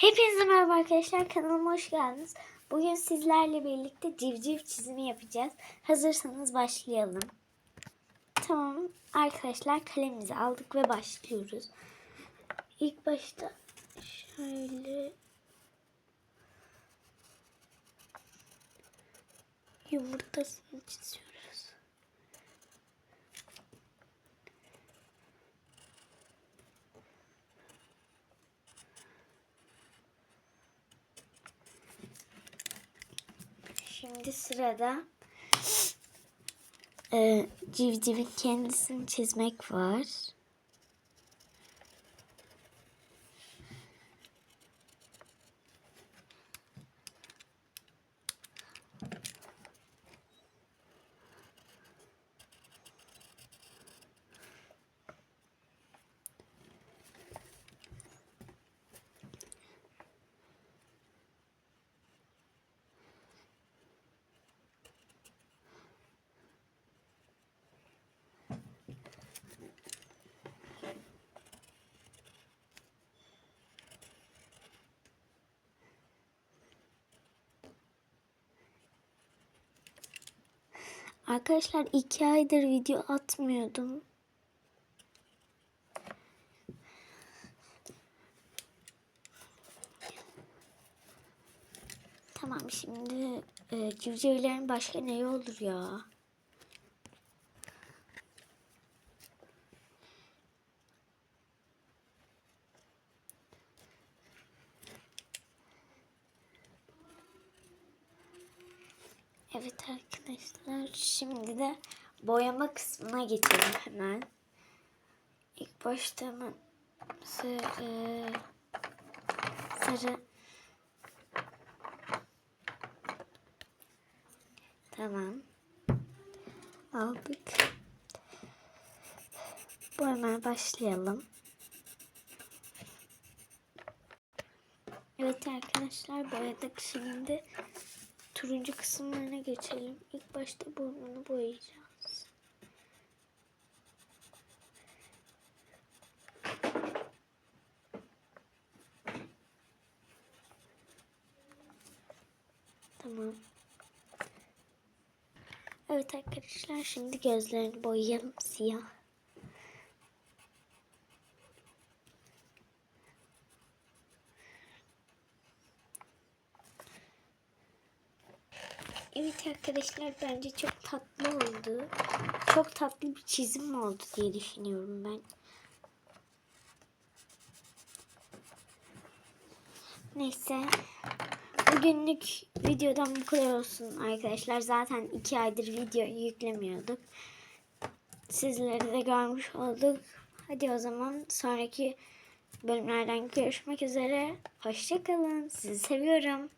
Hepinize merhaba arkadaşlar kanalıma hoş geldiniz. Bugün sizlerle birlikte civciv çizimi yapacağız. Hazırsanız başlayalım. Tamam arkadaşlar kalemimizi aldık ve başlıyoruz. İlk başta şöyle yumurtasını çiziyoruz. Şimdi sırada e, civcivin kendisini çizmek var. Arkadaşlar iki aydır video atmıyordum. Tamam şimdi e, civcivlerin başka neyi olur ya? Evet arkadaşlar şimdi de boyama kısmına geçelim hemen. İlk başta hemen sarı, sarı Tamam. Aldık. Boyamaya başlayalım. Evet arkadaşlar boyadık şimdi turuncu kısımlarına geçelim. İlk başta burnunu boyayacağız. Tamam. Evet arkadaşlar şimdi gözlerini boyayalım siyah. Evet arkadaşlar bence çok tatlı oldu. Çok tatlı bir çizim oldu diye düşünüyorum ben. Neyse. Bugünlük videodan bu kadar olsun arkadaşlar. Zaten iki aydır video yüklemiyorduk. Sizleri de görmüş olduk. Hadi o zaman sonraki bölümlerden görüşmek üzere. Hoşçakalın. Sizi seviyorum.